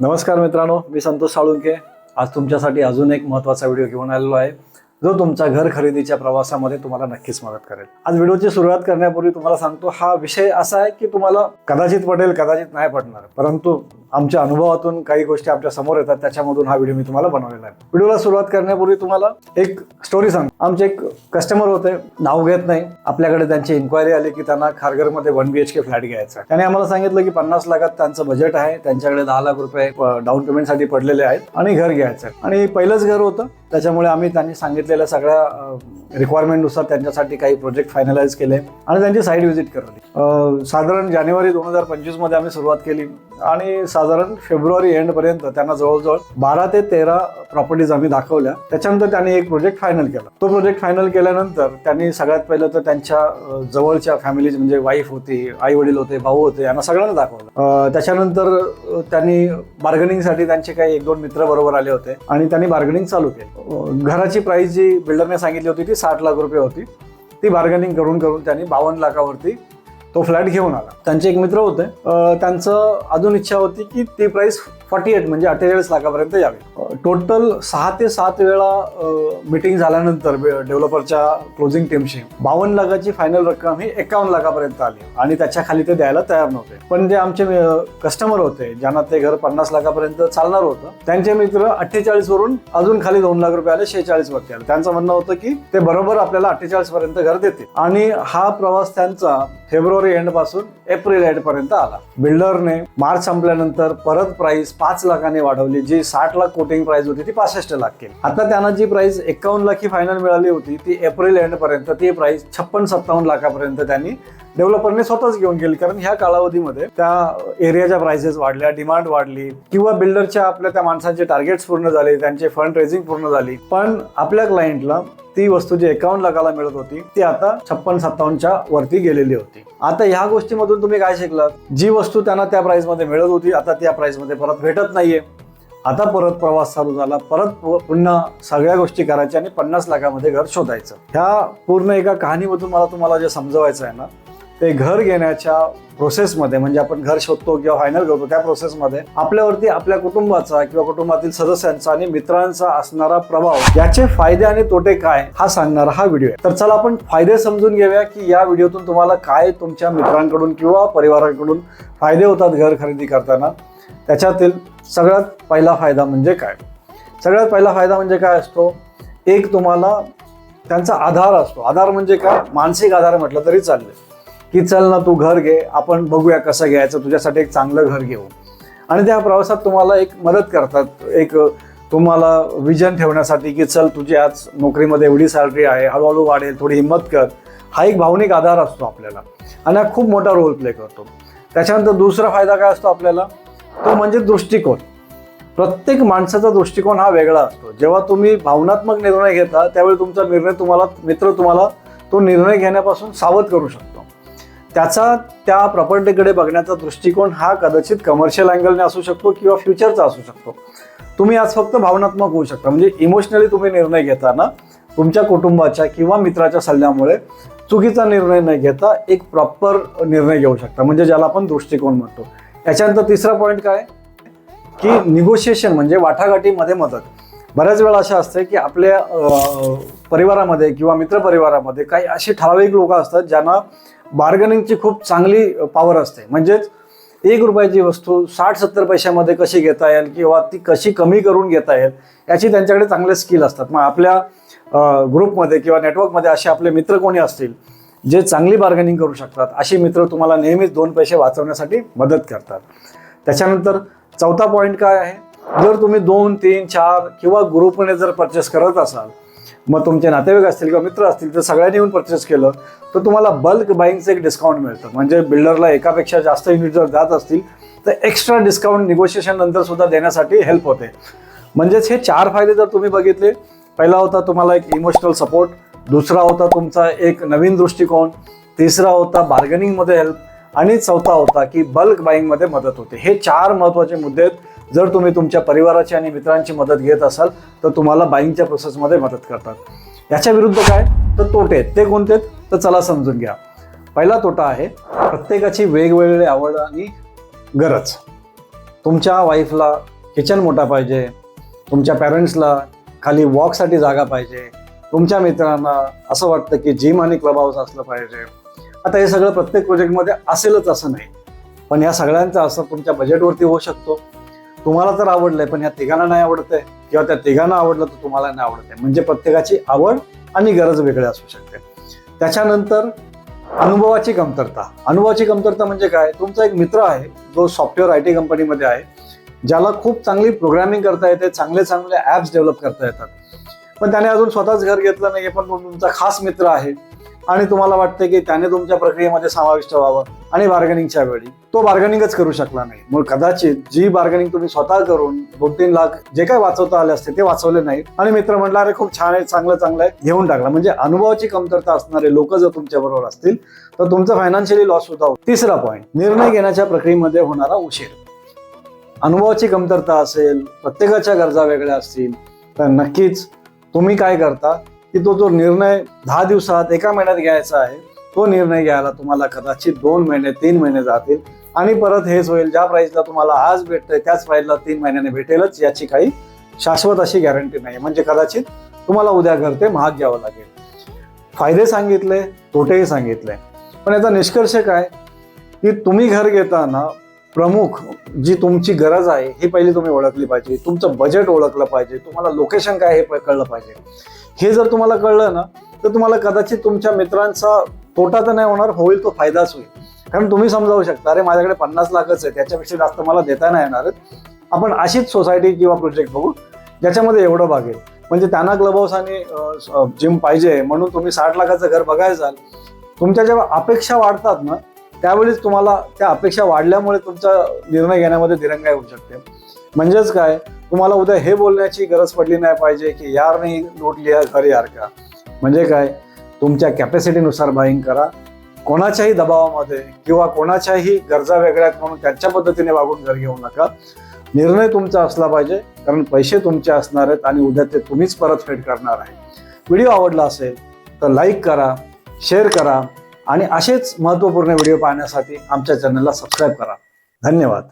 नमस्कार मित्रांनो मी संतोष साळुंके आज तुमच्यासाठी अजून एक महत्त्वाचा व्हिडिओ घेऊन आलेलो आहे. जो तुमच्या घर खरेदीच्या प्रवासामध्ये तुम्हाला नक्कीच मदत करेल. आज व्हिडिओची सुरुवात करण्यापूर्वी तुम्हाला सांगतो हा विषय असा आहे की तुम्हाला कदाचित पटेल कदाचित नाही पडणार परंतु आमच्या अनुभवातून काही गोष्टी आमच्यासमोर येतात त्याच्यामधून हा व्हिडिओ मी तुम्हाला बनवलेला आहे. व्हिडिओला सुरुवात करण्यापूर्वी तुम्हाला एक स्टोरी सांग आमचे एक कस्टमर होते नाव घेत नाही. आपल्याकडे त्यांची इन्क्वायरी आली की त्यांना खारघरमध्ये one B H K flat घ्यायचा आहे. त्याने आम्हाला सांगितलं की पन्नास लाखात त्यांचं बजेट आहे त्यांच्याकडे दहा लाख रुपये डाऊन पेमेंटसाठी पडलेले आहेत आणि घर घ्यायचं आहे. आणि पहिलंच घर होतं त्याच्यामुळे आम्ही त्यांनी सांगितलेल्या सगळ्या रिक्वायरमेंटनुसार त्यांच्यासाठी काही प्रोजेक्ट फायनलाइज केले आणि त्यांची साईट व्हिजिट करवली. साधारण जानेवारी दोन हजार पंचवीसमध्ये आम्ही सुरुवात केली. आणि साधारण फेब्रुवारी एंडपर्यंत त्यांना जवळजवळ बारा ते तेरा प्रॉपर्टीज आम्ही दाखवल्या. त्याच्यानंतर त्यांनी एक प्रोजेक्ट फायनल केला. तो प्रोजेक्ट फायनल केल्यानंतर त्यांनी सगळ्यात पहिलं तर त्यांच्या जवळच्या फॅमिलीज म्हणजे वाईफ होती आई वडील होते भाऊ होते यांना सगळ्यांना दाखवलं. त्याच्यानंतर त्यांनी बार्गनिंगसाठी त्यांचे काही एक दोन मित्र बरोबर आले होते आणि त्यांनी बार्गनिंग चालू केली. घराची प्राइस जी बिल्डरने सांगितली होती ती साठ लाख रुपये होती. ती बार्गनिंग करून करून त्यांनी बावन्न लाखावरती तो फ्लॅट घेऊन आला. त्यांचे एक मित्र होते. त्यांचं अजून इच्छा होती की ती प्राईस फॉर्टी एट म्हणजे अठ्ठेचाळीस लाखापर्यंत यावे. टोटल सहा ते सात वेळा मिटिंग झाल्यानंतर डेव्हलपरच्या क्लोजिंग टीमशी बावन्न लाखाची फायनल रक्कम ही एकावन्न लाखापर्यंत आली. आणि त्याच्याखाली ते द्यायला तयार नव्हते. पण जे आमचे कस्टमर होते ज्यांना ते घर पन्नास लाखापर्यंत चालणार होतं त्यांचे मित्र अठ्ठेचाळीस वरून अजून खाली दोन लाख रुपये आले शेहेचाळीस वरती आले. त्यांचं म्हणणं होतं की ते बरोबर आपल्याला अठ्ठेचाळीस पर्यंत घर देते आणि हा प्रवास त्यांचा फेब्रुवारी एंडपासून एप्रिल एंड पर्यंत आला. बिल्डरने मार्च संपल्यानंतर परत प्राइस पाच लाखाने वाढवली. जी साठ लाख कोटिंग प्राइस होती ती पासष्ट लाख केली. आता त्यांना जी प्राइस एकावन्न लाख ही फायनल मिळाली होती ती एप्रिल एंड पर्यंत ती प्राइस छप्पन सत्तावन्न लाखापर्यंत त्यांनी डेव्हलपरने स्वतःच घेऊन गेली. कारण ह्या कालावधीमध्ये त्या एरियाच्या प्राइसेस वाढल्या डिमांड वाढली किंवा बिल्डरच्या आपल्या त्या माणसांचे टार्गेट्स पूर्ण झाले त्यांचे फंड रेझिंग पूर्ण झाली. पण आपल्या क्लायंटला ती वस्तू जी एकावन्न लाखाला मिळत होती ती आता छप्पन सत्तावन्नच्या वरती गेलेली होती. आता ह्या गोष्टीमधून तुम्ही काय शिकलात? जी वस्तू त्यांना त्या प्राइसमध्ये मिळत होती आता त्या प्राइसमध्ये परत भेटत नाहीये. आता परत प्रवास चालू झाला परत पुन्हा सगळ्या गोष्टी करायच्या आणि पन्नास लाखामध्ये घर शोधायचं. ह्या पूर्ण एका कहाणीमधून मला तुम्हाला जे समजवायचं आहे ना ते घर घेण्याच्या प्रोसेसमध्ये म्हणजे आपण घर शोधतो किंवा फायनल करतो त्या प्रोसेसमध्ये आपल्यावरती आपल्या कुटुंबाचा किंवा कुटुंबातील सदस्यांचा आणि मित्रांचा असणारा प्रभाव याचे फायदे आणि तोटे काय हा सांगणारा हा व्हिडिओ आहे. तर चला आपण फायदे समजून घेऊया की या व्हिडिओतून तुम्हाला काय तुमच्या मित्रांकडून किंवा परिवाराकडून फायदे होतात घर खरेदी करताना. त्याच्यातील सगळ्यात पहिला फायदा म्हणजे काय? सगळ्यात पहिला फायदा म्हणजे काय असतो? एक तुम्हाला त्यांचा आधार असतो. आधार म्हणजे काय? मानसिक आधार म्हटलं तरी चालेल की चल ना तू घर घे आपण बघूया कसं घ्यायचं तुझ्यासाठी एक चांगलं घर घेऊ. आणि त्या प्रवासात तुम्हाला एक मदत करतात. एक तुम्हाला विजन ठेवण्यासाठी की चल तुझी आज नोकरीमध्ये एवढी सॅलरी आहे हळूहळू वाढेल थोडी हिंमत कर. हा एक भावनिक आधार असतो आपल्याला. आणि हा खूप मोठा रोल प्ले करतो. त्याच्यानंतर दुसरा फायदा काय असतो आपल्याला? तो म्हणजे दृष्टिकोन. प्रत्येक माणसाचा दृष्टिकोन हा वेगळा असतो. जेव्हा तुम्ही भावनात्मक निर्णय घेता त्यावेळी तुमचा निर्णय तुम्हाला मित्र तुम्हाला तो निर्णय घेण्यापासून सावध करू शकतो. त्याचा त्या प्रॉपर्टीकडे बघण्याचा दृष्टिकोन हा कदाचित कमर्शियल अँगलने असू शकतो किंवा फ्युचरचा असू शकतो. तुम्ही आज फक्त भावनात्मक होऊ शकता. म्हणजे इमोशनली तुम्ही निर्णय घेताना तुमच्या कुटुंबाच्या किंवा मित्राच्या सल्ल्यामुळे चुकीचा निर्णय न घेता एक प्रॉपर निर्णय घेऊ शकता. म्हणजे ज्याला आपण दृष्टिकोन म्हणतो. याच्यानंतर तिसरा पॉईंट काय? की निगोशिएशन म्हणजे वाटाघाटीमध्ये मदत. बऱ्याच वेळा अशा असते की आपल्या परिवारामध्ये किंवा मित्रपरिवारामध्ये काही असे ठराविक लोक असतात ज्यांना बार्गनिंगची खूप चांगली पॉवर असते. म्हणजेच एक रुपयाची वस्तू साठ सत्तर पैशामध्ये कशी घेता येईल किंवा ती कशी कमी करून घेता येईल याची त्यांच्याकडे चांगले स्किल असतात. मग आपल्या ग्रुपमध्ये किंवा नेटवर्कमध्ये असे आपले मित्र कोणी असतील जे चांगली बार्गनिंग करू शकतात असे मित्र तुम्हाला नेहमीच दोन पैसे वाचवण्यासाठी मदत करतात. त्याच्यानंतर चौथा पॉईंट काय आहे? जर तुम्ही दोन तीन चार किंवा ग्रुपने जर परचेस करत असाल मग तुमचे नातेवाईक असतील किंवा मित्र असतील तर सगळ्यांनी येऊन परचेस केलं तर तुम्हाला बल्क बाईंगचं एक डिस्काउंट मिळतं. म्हणजे बिल्डरला एकापेक्षा जास्त युनिट जर जात असतील तर एक्स्ट्रा डिस्काउंट निगोशिएशन नंतर सुद्धा देण्यासाठी हेल्प होते. म्हणजेच हे चार फायदे जर तुम्ही बघितले पहिला होता तुम्हाला एक इमोशनल सपोर्ट दुसरा होता तुमचा एक नवीन दृष्टिकोन तिसरा होता बार्गनिंगमध्ये हेल्प आणि चौथा होता की बल्क बाईंगमध्ये मदत होते. हे चार महत्त्वाचे मुद्दे आहेत. जर तुम्ही तुमच्या परिवाराची आणि मित्रांची मदत घेत असाल तर तुम्हाला बाईंगच्या प्रोसेसमध्ये मदत करतात. याच्या विरुद्ध काय? तर तोटे आहेत. ते कोणते आहेत? तर चला समजून घ्या. पहिला तोटा आहे प्रत्येकाची वेगवेगळी आवड आणि गरज. तुमच्या वाईफला किचन मोठा पाहिजे तुमच्या पॅरेंट्सला खाली वॉकसाठी जागा पाहिजे तुमच्या मित्रांना असं वाटतं की जिम आणि क्लब हाऊस असलं पाहिजे. आता हे सगळं प्रत्येक प्रोजेक्टमध्ये असेलच असं नाही. पण या सगळ्यांचा असं तुमच्या बजेटवरती होऊ शकतो. तुम्हाला तर आवडलंय पण या तिघांना नाही आवडतंय किंवा त्या तिघांना आवडलं तर तुम्हाला नाही आवडत आहे म्हणजे प्रत्येकाची आवड आणि गरज वेगळी असू शकते. त्याच्यानंतर अनुभवाची कमतरता. अनुभवाची कमतरता म्हणजे काय? तुमचा एक मित्र आहे जो सॉफ्टवेअर आय टी कंपनीमध्ये आहे ज्याला खूप चांगली प्रोग्रामिंग करता येते चांगले चांगले ॲप्स डेव्हलप करता येतात. पण त्याने अजून स्वतःच घर घेतलं नाही पण तुमचा खास मित्र आहे. आणि तुम्हाला वाटतं की त्याने तुमच्या प्रक्रियेमध्ये समाविष्ट व्हावं आणि बार्गनिंगच्या वेळी. तो बार्गेनिंगच करू शकला नाही. मग कदाचित जी बार्गेनिंग तुम्ही स्वतः करून दोन तीन लाख जे काय वाचवता आले असते ते वाचवले नाही आणि मित्र म्हणला अरे खूप छान आहे चांगलं चांगलं आहे. घेऊन टाकला. म्हणजे अनुभवाची कमतरता असणारे लोक जर तुमच्या बरोबर असतील तर तुमचं फायनान्शियली लॉस होता. तिसरा पॉईंट निर्णय घेण्याच्या प्रक्रियेमध्ये होणारा उशीर. अनुभवाची कमतरता असेल प्रत्येकाच्या गरजा वेगळ्या असतील तर नक्कीच तुम्ही काय करता? की तो जो निर्णय दहा दिवसात एका महिन्यात घ्यायचा आहे तो निर्णय घ्यायला तुम्हाला कदाचित दोन महिने तीन महिने जातील. आणि परत हेच होईल ज्या प्राईजला तुम्हाला आज भेटतंय त्याच प्राईजला तीन महिन्याने भेटेलच याची काही शाश्वत अशी गॅरंटी नाही म्हणजे कदाचित तुम्हाला उद्या घर ते महाग घ्यावं लागेल. फायदे सांगितले तोटेही सांगितले. पण याचा निष्कर्ष काय? की तुम्ही घर घेताना प्रमुख जी तुमची गरज आहे ही पहिली तुम्ही ओळखली पाहिजे. तुमचं बजेट ओळखलं पाहिजे. तुम्हाला लोकेशन काय हे कळलं पाहिजे. हे जर तुम्हाला कळलं ना तर तुम्हाला कदाचित तुमच्या मित्रांचा तोटा तर नाही होणार होईल तो फायदाच होईल. कारण तुम्ही समजावू शकता अरे माझ्याकडे पन्नास लाखच आहे त्याच्यापेक्षा जास्त मला देता नाही येणार आहेत. आपण अशीच सोसायटी किंवा प्रोजेक्ट बघू ज्याच्यामध्ये एवढं भागेल म्हणजे त्यांना क्लब हाऊस आणि जिम पाहिजे म्हणून तुम्ही साठ लाखाचं घर बघायला जाल. तुमच्या जेव्हा अपेक्षा वाढतात ना त्यावेळीच तुम्हाला त्या अपेक्षा वाढल्यामुळे तुमचा निर्णय घेण्यामध्ये दिरंगाई होऊ शकते. म्हणजेच काय तुम्हाला उद्या हे बोलण्याची गरज पडली नाही पाहिजे की यार नाही लोटली घर यार का? म्हणजे काय तुमच्या कॅपॅसिटीनुसार बाईंग करा. कोणाच्याही दबावामध्ये किंवा कोणाच्याही गरजा वेगळ्या म्हणून त्यांच्या पद्धतीने वागून घर घेऊ नका. निर्णय तुमचा असला पाहिजे कारण पैसे तुमचे असणार आहेत आणि उद्या ते तुम्हीच परतफेड करणार आहे. व्हिडिओ आवडला असेल तर लाईक करा शेअर करा. आणि असेच महत्त्वपूर्ण व्हिडिओ पाहण्यासाठी आमच्या चॅनलला सबस्क्राईब करा. धन्यवाद.